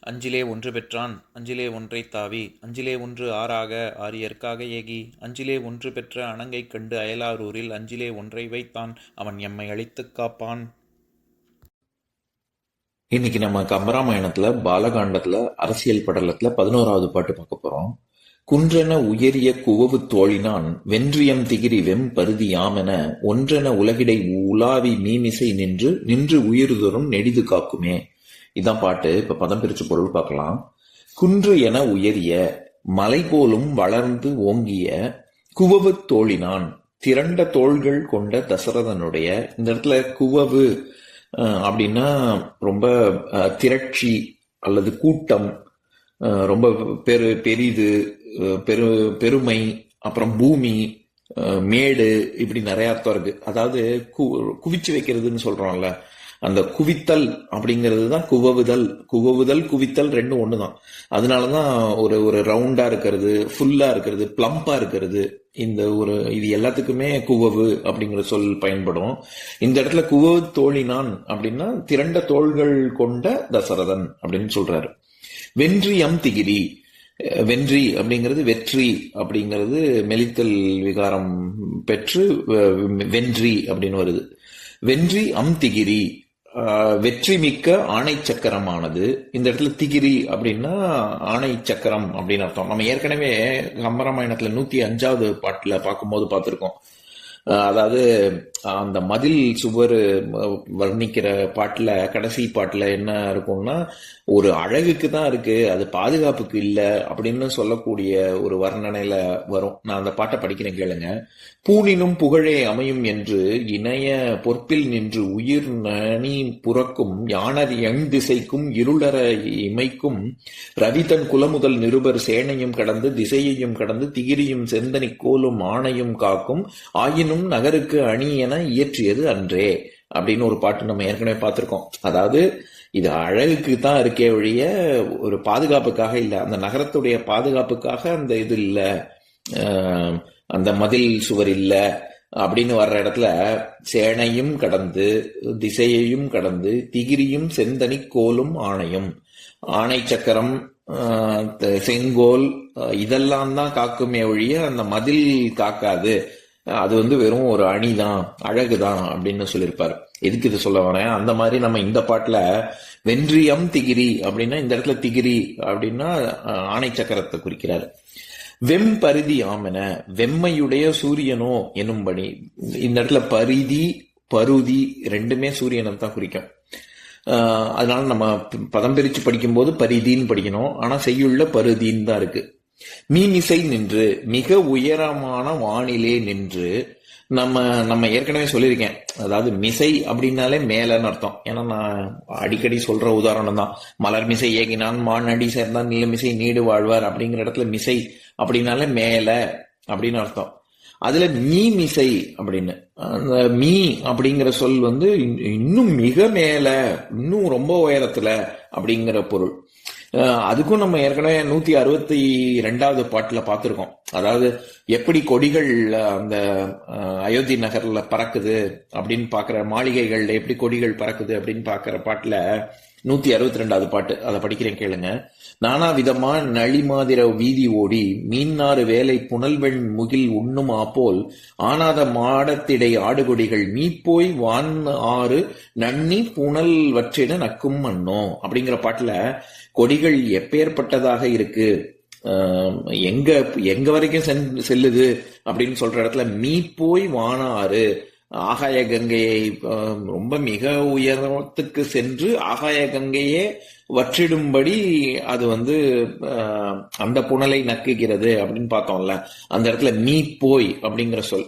அஞ்சிலே ஒன்று பெற்றான் அஞ்சிலே ஒன்றை தாவி அஞ்சிலே ஒன்று ஆறாக ஆரியர்க்காக ஏகி அஞ்சிலே ஒன்று பெற்ற அணங்கைக் கண்டு அயலாரூரில் அஞ்சிலே ஒன்றை வைத்தான் அவன் எம்மை அழித்துக் காப்பான். இன்னைக்கு நம்ம கம்பராமாயணத்துல பாலகாண்டத்துல அரசியல் படலத்துல பதினோராவது பாட்டு பார்க்க போறோம். குன்றென உயரிய குவவு தோழினான் வென்றியம் திகிரி வெம் பருதி யாமென ஒன்றென உலகிடை உலாவி மீமிசை நின்று நின்று உயிர்தொரும் நெடிது காக்குமே. இதான் பாட்டு. இப்ப பதம் பிரிச்சு பொருள் பார்க்கலாம். குன்று என உயரிய மலை போலும் வளர்ந்து ஓங்கிய குவவு தோழினான். திரண்ட தோள்கள் கொண்ட தசரதனுடைய இந்த இடத்துல குவவு அப்படின்னா ரொம்ப திரட்சி அல்லது கூட்டம் ரொம்ப பெரு பெரிது பெரு பெருமை அப்புறம் பூமி மேடு இப்படி நிறைய அர்த்தம் இருக்கு. அதாவது கு குவிச்சு வைக்கிறதுன்னு சொல்றோம்ல. அந்த குவித்தல் அப்படிங்கிறது தான் குவவுதல். குவவுதல் குவித்தல் ரெண்டும் ஒன்று தான் அதனால தான் ஒரு ஒரு ரவுண்டாக இருக்கிறது ஃபுல்லாக இருக்கிறது ப்ளம்பாக இருக்கிறது. இந்த ஒரு இது எல்லாத்துக்குமே குவவு அப்படிங்கிற சொல் பயன்படும். இந்த இடத்துல குவவு தோழினான் அப்படின்னா திரண்ட தோள்கள் கொண்ட தசரதன் அப்படின்னு சொல்றாரு. வென்றியம் திகிரி. வென்றி அப்படிங்கிறது வெற்றி அப்படிங்கிறது மெலித்தல் விகாரம் பெற்று வென்றி அப்படின்னு வருது. வென்றி அம் திகிரி. வெற்றி மிக்க ஆணை சக்கரமானது. இந்த இடத்துல திகிரி அப்படின்னா ஆணை சக்கரம் அப்படின்னு அர்த்தம். நம்ம ஏற்கனவே கம்பராமாயணத்துல நூத்தி அஞ்சாவது பாட்டுல பார்க்கும்போது பார்த்திருக்கோம். அதாவது அந்த மதில் சுவர் வர்ணிக்கிற பாட்டுல கடைசி பாட்டுல என்ன இருக்கும்னா ஒரு அழகுக்கு தான் இருக்கு அது பாதுகாப்புக்கு இல்ல அப்படின்னு சொல்லக்கூடிய ஒரு வர்ணனையில வரும். நான் அந்த பாட்டை படிக்கிறேன் கேளுங்க. பூணினும் புகழே அமையும் என்று இணைய பொற்பில் நின்று உயிர் நனி புறக்கும் யானர் எங் திசைக்கும் இருளற இமைக்கும் ரவிதன் குலமுதல் நிருபர் சேனையும் கடந்து திசையையும் கடந்து திகிரியும் செந்தனி கோலும் ஆணையும் காக்கும் ஆயினும் நகருக்கு அணி என இயற்றியது அன்றே அப்படின்னு ஒரு பாட்டு நம்ம ஏற்கனவே பார்த்துருக்கோம். அதாவது இது அழகுக்கு தான் இருக்கே ஒழிய ஒரு பாதுகாப்புக்காக இல்லை. அந்த நகரத்துடைய பாதுகாப்புக்காக அந்த இது இல்லை. அந்த மதில் சுவர் இல்லை அப்படின்னு வர்ற இடத்துல சேனையும் கடந்து திசையையும் கடந்து திகிரியும் செந்தனி கோலும் ஆணையும் ஆணை சக்கரம் செங்கோல் இதெல்லாம் தான் காக்குமே ஒழிய அந்த மதில் காக்காது. அது வந்து வெறும் ஒரு அணி தான் அழகு தான் அப்படின்னு சொல்லியிருப்பார். எதுக்கு இது சொல்ல வரேன்? அந்த மாதிரி நம்ம இந்த பாட்டில் வென்றியம் திகிரி அப்படின்னா இந்த இடத்துல திகிரி அப்படின்னா ஆணை சக்கரத்தை குறிக்கிறார். வெம் பரிதி ஆமென வெம்மையுடைய சூரியனோ என்னும்படி இந்த இடத்துல பரிதி பருதி ரெண்டுமே சூரியனை தான் குறிக்கும். அதனால நம்ம பதம் பிரித்து படிக்கும்போது பரிதின்னு படிக்கணும். ஆனால் செய்யுள்ள பருதின்னு தான் இருக்குது மீமிசை நின்று மிக உயரமான வானிலே நின்று நம்ம நம்ம ஏற்கனவே சொல்லியிருக்கேன். அதாவது மிசை அப்படின்னாலே மேலன்னு அர்த்தம். ஏன்னா நான் அடிக்கடி சொல்ற உதாரணம் தான். மலர் மிசை ஏகினான் மானடி சேர்ந்தான் நிலமிசை நீடு வாழ்வார் அப்படிங்கிற இடத்துல மிசை அப்படின்னாலே மேல அப்படின்னு அர்த்தம். அதுல மீ மிசை அப்படின்னு. அந்த மீ அப்படிங்கிற சொல் வந்து இன்னும் மிக மேல இன்னும் ரொம்ப உயரத்துல அப்படிங்கிற பொருள். அதுக்கும் நம்ம ஏற்கனவே நூத்தி அறுபத்தி ரெண்டாவது பாட்டுல பார்த்துருக்கோம். அதாவது எப்படி கொடிகள் அந்த அஹ், அயோத்தி நகர்ல பறக்குது அப்படின்னு பாக்குற மாளிகைகள்ல எப்படி கொடிகள் பறக்குது அப்படின்னு பாக்குற பாட்டுல நூத்தி அறுபத்தி ரெண்டாவது பாட்டு. அதை படிக்கிறேன் கேளுங்க. நானா விதமா நளிமாதிர வீதி ஓடி மீன்னாறு வேலை புனல்வெண் முகில் உண்ணும் ஆப்போல் ஆனாத மாடத்திடை ஆடுகொடிகள் மீப்போய் வான் ஆறு நன்னி புனல் வற்றிட நக்கும் மண்ணோ அப்படிங்கிற பாட்டுல கொடிகள் எப்பேற்பட்டதாக இருக்கு. ஆஹ் எங்க எங்க வரைக்கும் சென்- செல்லுது அப்படின்னு சொல்ற இடத்துல மீ போய் வானாறு ஆகாய கங்கையை ரொம்ப மிக உயரத்துக்கு சென்று ஆகாய கங்கையே வற்றிடும்படி அது வந்து அந்த புனலை நக்குகிறது அப்படின்னு பார்த்தோம்ல. அந்த இடத்துல மீ போய் அப்படிங்கிற சொல்.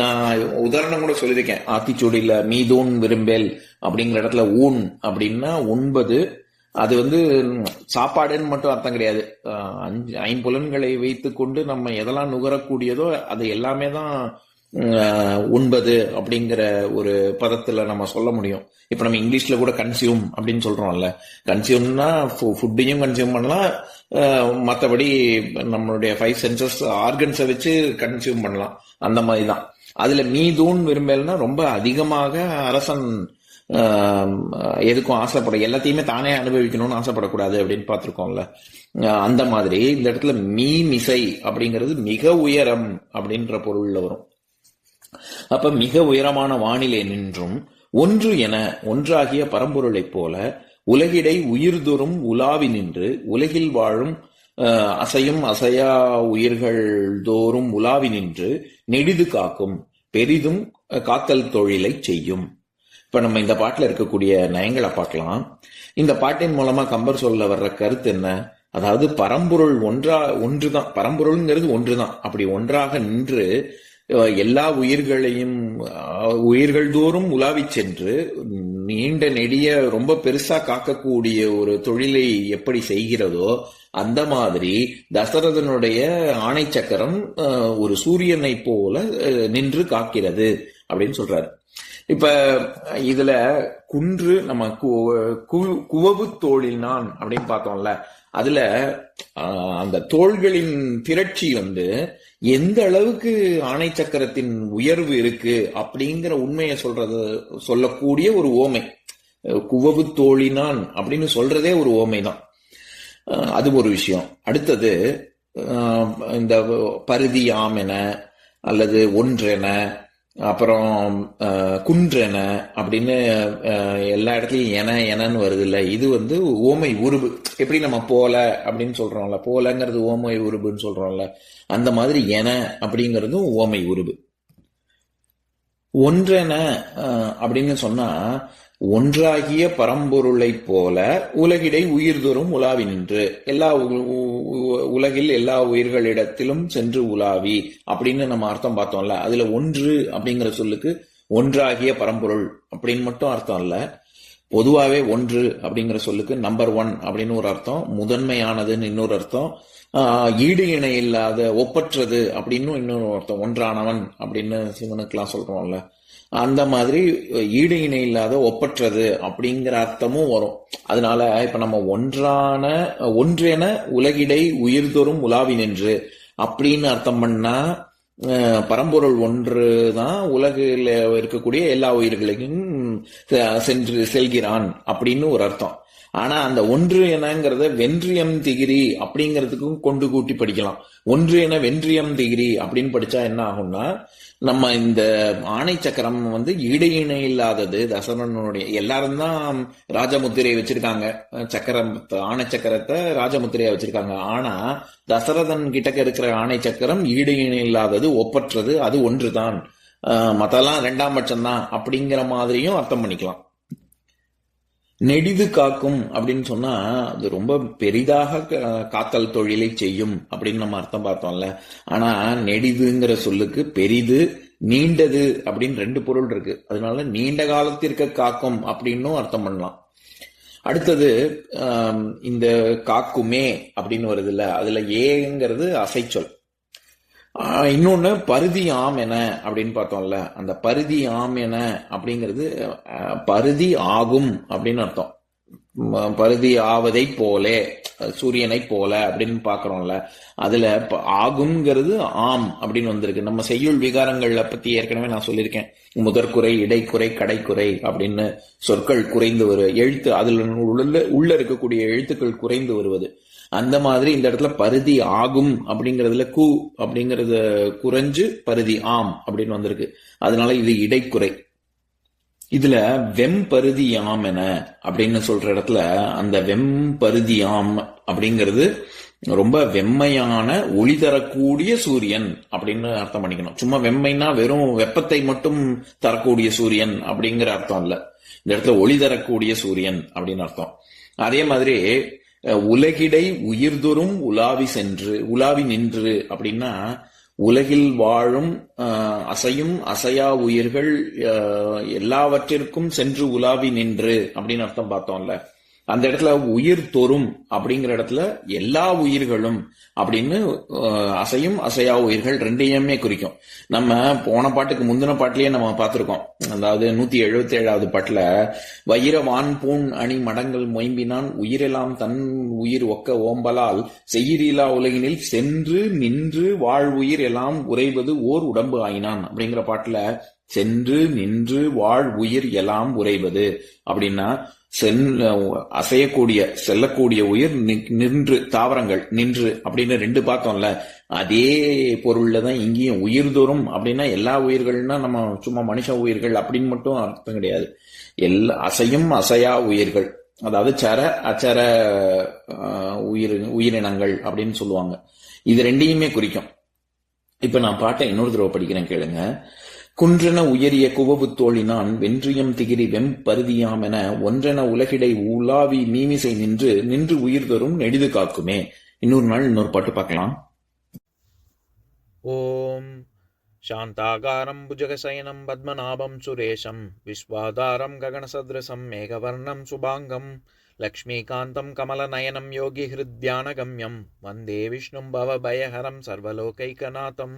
நான் உதாரணம் கூட சொல்லியிருக்கேன். ஆத்திச்சூடியில மீதூன் விரும்பேல் அப்படிங்கிற இடத்துல ஊன் அப்படின்னா ஒன்பது. அது வந்து சாப்பாடுன்னு மட்டும் அர்த்தம் கிடையாது. அஞ்சு ஐம்புலன்களை வைத்துக்கொண்டு நம்ம எதெல்லாம் நுகரக்கூடியதோ அது எல்லாமே தான் உண்பது அப்படிங்கிற ஒரு பதத்துல நம்ம சொல்ல முடியும். இப்ப நம்ம இங்கிலீஷ்ல கூட கன்சியூம் அப்படின்னு சொல்றோம்ல. கன்சியூம்னா ஃபுட்டையும் கன்சியூம் பண்ணலாம். மற்றபடி நம்மளுடைய ஃபைவ் சென்சஸ் ஆர்கன்ஸை வச்சு கன்சியூம் பண்ணலாம். அந்த மாதிரி தான் அதுல மீதூன் விரும்பல்னா ரொம்ப அதிகமாக அரசன் எதுக்கும் ஆசைப்பட எல்லாத்தையுமே தானே அனுபவிக்கணும்னு ஆசைப்படக்கூடாது அப்படின்னு பார்த்துருக்கோம்ல. அந்த மாதிரி இந்த இடத்துல மீ மிசை அப்படிங்கிறது மிக உயரம் அப்படின்ற பொருள்ல வரும். அப்ப மிக உயரமான வானிலை நின்றும் ஒன்று என ஒன்றாகிய பரம்பொருளைப் போல உலகிடை உயிர்தொறும் உலாவி நின்று உலகில் வாழும் அசையும் அசையா உயிர்கள் தோறும் உலாவி நின்று நெடிது காக்கும் பெரிதும் காத்தல் தொழிலை செய்யும். இப்ப நம்ம இந்த பாட்டுல இருக்கக்கூடிய நயங்களை பார்க்கலாம். இந்த பாட்டின் மூலமா கம்பர் சொல்ல வர்ற கருத்து என்ன? அதாவது பரம்பொருள் ஒன்றா ஒன்றுதான். பரம்பொருள்ங்கிறது ஒன்றுதான். அப்படி ஒன்றாக நின்று எல்லா உயிர்களையும் உயிர்கள் தோறும் உலாவிச் சென்று நீண்ட நெடிய ரொம்ப பெருசா காக்கக்கூடிய ஒரு தொழிலை எப்படி செய்கிறதோ அந்த மாதிரி தசரதனுடைய ஆணை சக்கரம் ஒரு சூரியனை போல நின்று காக்கிறது அப்படின்னு சொல்றாரு. இப்ப இதுல குன்று நம்ம கு- கு- குவவு தோழினான் அப்படின்னு பார்த்தோம்ல அதுல அந்த தோள்களின் திரட்சி வந்து எந்த அளவுக்கு ஆணை சக்கரத்தின் உயர்வு இருக்கு அப்படிங்கிற உண்மையை சொல்றது சொல்லக்கூடிய ஒரு ஓமை. குவவு தோழினான் அப்படின்னு சொல்றதே ஒரு ஓமை தான் அது ஒரு விஷயம். அடுத்தது இந்த பருதி ஆமென அல்லது ஒன்றென அப்புறம் அஹ், குன்றென அப்படின்னு அஹ், எல்லா இடத்துலயும் என எனன்னு வருது இல்ல இது வந்து ஓமை உருபு எப்படி நம்ம போல அப்படின்னு சொல்றோம்ல. போலங்கிறது ஓமை உருபுன்னு சொல்றோம்ல. அந்த மாதிரி என அப்படிங்கிறதும் ஓமை உருபு. ஒன்றென அஹ், அப்படின்னு சொன்னா ஒன்றாகிய பரம்பொருளைப் போல உலகிடை உயிர்தொறும் உலாவி நின்று எல்லா உலகில் எல்லா உயிர்களிடத்திலும் சென்று உலாவி அப்படின்னு நம்ம அர்த்தம் பார்த்தோம்ல. அதுல ஒன்று அப்படிங்கிற சொல்லுக்கு ஒன்றாகிய பரம்பொருள் அப்படின்னு மட்டும் அர்த்தம் இல்ல. பொதுவாகவே ஒன்று அப்படிங்கிற சொல்லுக்கு நம்பர் ஒன் அப்படின்னு ஒரு அர்த்தம் முதன்மையானதுன்னு இன்னொரு அர்த்தம் ஈடு இணை இல்லாத ஒப்பற்றது அப்படின்னு இன்னொரு அர்த்தம் ஒன்றானவன் அப்படின்னு சிவனுக்கெல்லாம் சொல்றோம்ல. அந்த மாதிரி ஈடு இணை இல்லாத ஒப்பற்றது அப்படிங்கிற அர்த்தமும் வரும். அதனால இப்ப நம்ம ஒன்றான ஒன்றென உலகிடை உயிர்தொறும் உலாவி நின்று அப்படின்னு அர்த்தம் பண்ணா பரம்பொருள் ஒன்று தான் உலகில் இருக்கக்கூடிய எல்லா உயிர்களையும் செ- சென்று செல்கிறான் அப்படின்னு ஒரு அர்த்தம். ஆனா அந்த ஒன்று எனங்கிறத வென்றியம் திகிரி அப்படிங்கிறதுக்கும் கொண்டு கூட்டி படிக்கலாம். ஒன்று என வென்றியம் திகிரி அப்படின்னு படிச்சா என்ன ஆகும்னா நம்ம இந்த ஆணை சக்கரம் வந்து ஈடு இணை இல்லாதது தசரனுடைய எல்லாரும் தான் ராஜமுத்திரையை வச்சிருக்காங்க. சக்கரம் ஆணை சக்கரத்தை ராஜமுத்திரையா வச்சிருக்காங்க. ஆனா தசரதன் கிட்டக்க இருக்கிற ஆணை சக்கரம் ஈடு இணை இல்லாதது ஒப்பற்றது அது ஒன்று தான் மத்தெல்லாம் ரெண்டாம் பட்சம் தான் அப்படிங்கிற மாதிரியும் அர்த்தம் பண்ணிக்கலாம். நெடிது காக்கும் அப்படின்னு சொன்னா அது ரொம்ப பெரிதாக கா- காத்தல் தொழிலை செய்யும் அப்படின்னு நம்ம அர்த்தம் பார்த்தோம்ல. ஆனா நெடிதுங்கிற சொல்லுக்கு பெரிது நீண்டது அப்படின்னு ரெண்டு பொருள் இருக்கு. அதனால நீண்ட காலத்திற்கு காக்கும் அப்படின்னும் அர்த்தம் பண்ணலாம். அடுத்தது இந்த காக்குமே அப்படின்னு வருது இல்ல அதுல ஏங்கிறது அசைச்சொல். இன்னொன்று பருதி ஆம் என அப்படின்னு பார்த்தோம்ல. அந்த பருதி ஆம் என அப்படிங்கிறது பருதி ஆகும் அப்படின்னு அர்த்தம். பருதி ஆவதை போலே சூரியனை போல அப்படின்னு பாக்குறோம்ல அதுல ஆகுங்கிறது ஆகும்ங்கிறது ஆம் அப்படின்னு வந்திருக்கு. நம்ம செய்யுள் விகாரங்கள்ல பத்தி ஏற்கனவே நான் சொல்லியிருக்கேன். முதற்குறை இடைக்குறை கடைக்குறை அப்படின்னு சொற்கள் குறைந்து வரு எழுத்து அதுல உள்ள உள்ள இருக்கக்கூடிய எழுத்துக்கள் குறைந்து வருவது. அந்த மாதிரி இந்த இடத்துல பருதி ஆகும் அப்படிங்கறதுல கு அப்படிங்கறது குறைஞ்சு பருதி ஆம் அப்படின்னு வந்திருக்கு. அதனால இது இடைக்குறை. இதுல வெம்பருதியாம் என அப்படின்னு சொல்ற இடத்துல அந்த வெம்பருதியாம் அப்படிங்கிறது ரொம்ப வெம்மையான ஒளி தரக்கூடிய சூரியன் அப்படின்னு அர்த்தம் பண்ணிக்கணும். சும்மா வெம்மைனா வெறும் வெப்பத்தை மட்டும் தரக்கூடிய சூரியன் அப்படிங்கிற அர்த்தம் இல்ல. இந்த இடத்துல ஒளி தரக்கூடிய சூரியன் அப்படின்னு அர்த்தம். அதே மாதிரி உலகிடை உயிர்தொறும் உலாவி சென்று உலாவி நின்று அப்படின்னா உலகில் வாழும் அசையும் அசையா உயிர்கள் எல்லாவற்றிற்கும் சென்று உலாவி நின்று அப்படின்னு அர்த்தம் பார்த்தோம்ல. அந்த இடத்துல உயிர் தொறும் அப்படிங்கிற இடத்துல எல்லா உயிர்களும் அப்படின்னு அசையும் அசையா உயிர்கள் ரெண்டையுமே குறிக்கும். நம்ம போன பாட்டுக்கு முந்தின பாட்டிலேயே நம்ம பார்த்துருக்கோம். அதாவது நூத்தி எழுபத்தி ஏழாவது பாட்டுல வைர பூண் அணி மடங்கள் மொயம்பினான் உயிரெல்லாம் தன் உயிர் ஒக்க ஓம்பலால் செய்யிரீலா உலகினில் சென்று நின்று வாழ்வுயிர் எல்லாம் உறைவது ஓர் உடம்பு ஆயினான் அப்படிங்கிற பாட்டுல சென்று நின்று வாழ் உயிர் எல்லாம் உறைவது. அப்படின்னா செல் அசையக்கூடிய செல்லக்கூடிய உயிர் நின்று தாவரங்கள் நின்று அப்படின்னு ரெண்டு பார்த்தோம்ல அதே பொருள்ல தான் இங்கேயும் உயிர் தோறும் அப்படின்னா எல்லா உயிர்கள்னா நம்ம சும்மா மனுஷ உயிர்கள் அப்படின்னு மட்டும் அர்த்தம் கிடையாது. எல்லா அசையும் அசையா உயிர்கள். அதாவது சர அச்சர உயிர் உயிரினங்கள் அப்படின்னு சொல்லுவாங்க. இது ரெண்டையுமே குறிக்கும். இப்ப நான் பாட்டை இன்னொரு தடவை படிக்கிறேன் கேளுங்க. குன்றென உயரிய குவவு தோழினான் வென்றியம் திகிரி வெம் பருதியாமென ஒன்றென உலகிடை உலாவி மீமிசை நின்று நின்று உயிர் தரும் நெடிது காக்குமே இன்னொரு நாள் இன்னொரு பாட்டு பார்க்கலாம் ॐ शान्ताकारं भुजगशयनं पद्मनाभं सुरेशं विश्वाधारं गगनसदृशं मेघवर्णं शुभाङ्गं लक्ष्मीकान्तं कमलनयनं योगिहृद्यानगम्यं वन्दे विष्णुं भवभयहरं सर्वलोकैकनाथम्